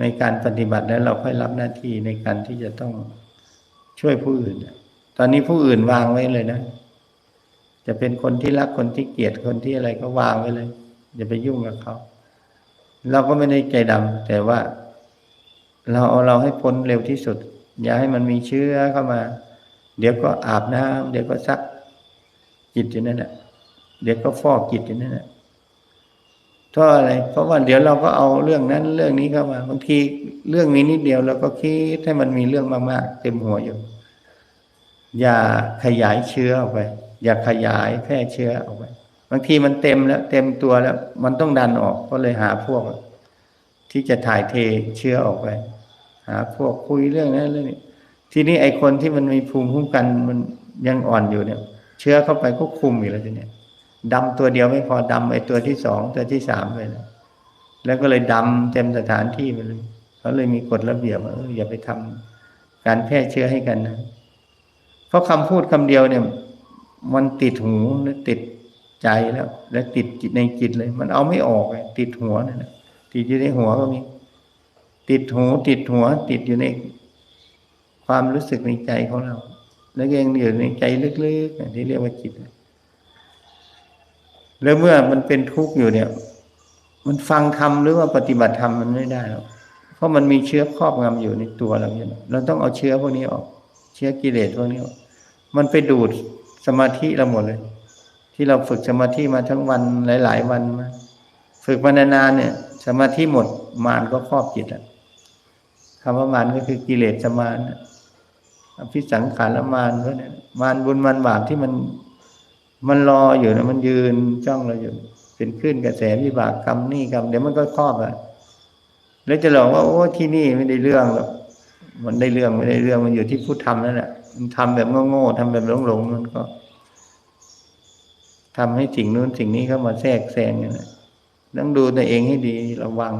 ในการปฏิบัติแล้วเราค่อยรับหน้าที่ในการที่จะต้องช่วยผู้อื่น ตอนนี้ผู้อื่นวางไว้เลยนะ จะเป็นคนที่รักคนที่เกลียดคนที่อะไรก็วางไว้เลย อย่าไปยุ่งกับเขา เราก็ไม่ได้ใจดำแต่ว่า เราเอาเราให้พ้นเร็วที่สุด อย่าให้มันมีเชื้อเข้ามา เดี๋ยวก็อาบน้ำเดี๋ยวก็ซักจิตอยู่นั่นแหละเดี๋ยวก็ฟอกจิตอยู่นั่นแหละ เพราะอะไร เพราะว่าเดี๋ยวเราก็เอาเรื่องนั้นเรื่องนี้เข้ามาบางทีเรื่องนี้นิดเดียวเราก็คิดให้มันมีเรื่องมากๆเต็มหัวอยู่ อย่าขยายเชื้อออกไป อย่าขยายแพร่เชื้อออกไป บางทีมันเต็มแล้ว เต็มตัวแล้ว มันต้องดันออกก็เลยหาพวก ที่จะถ่ายเทเชื้อออกไป หาพวกคุยเรื่องนั้นเรื่องนี้ทีนี้ไอ้คนที่มันมีภูมิคุ้มกันมันยังอ่อนอยู่เนี่ย เชื้อเข้าไปก็คุมอยู่แล้วทีเนี้ย ดำตัวเดียวไม่พอดำไอ้ตัวที่สองตัวที่สามไปแล้วแล้วก็เลยดำเต็มสถานที่ไปเลยเขาเลยมีกฎระเบียบว่าอย่าไปทำการแพร่เชื้อให้กันนะ เพราะคำพูดคำเดียวเนี่ย มันติดหูและติดใจแล้ว และติดจิตในจิตเลย มันเอาไม่ออกเลยติดหัวนั่นแหละติดอยู่ในหัวก็มี ติดหูติดหัว ติดอยู่ในความรู้สึกในใจของเรา แล้วยังอยู่ในใจลึกๆที่เรียกว่าจิต แล้วเมื่อมันเป็นทุกข์อยู่เนี่ย มันฟังธรรมหรือว่าปฏิบัติธรรมมันไม่ได้หรอกเพราะมันมีเชื้อครอบงำอยู่ในตัวเราเนี่ยเราต้องเอาเชื้อพวกนี้ออก เชื้อกิเลสพวกนี้ออกมันไปดูดสมาธิเราหมดเลย ที่เราฝึกสมาธิมาทั้งวันหลาย ๆ วันมาฝึกมานานๆเนี่ย สมาธิหมดมารก็ครอบจิตแล้วคำว่ามารก็คือกิเลสมารนอภิสังขารมารพวกนี้มารบุญมารบาปที่มัน มันรออยู่นะมันยืนจ้องเราอยู่ เป็นคลื่นกระแสวิบากกรรมนี่กรรมเดี๋ยวมันก็ครอบอะแล้วจะหลอกว่าโอ้ที่นี่ไม่ได้เรื่องหรอกมันได้เรื่องไม่ได้เรื่องมันอยู่ที่ผู้ทำนั่นแหละมันทำแบบโง่ๆทำแบบหลงๆมันก็ทำให้สิ่งนู้นสิ่งนี้เข้ามาแทรกแซงกันนต้องดูตัวเองให้ดีระวัง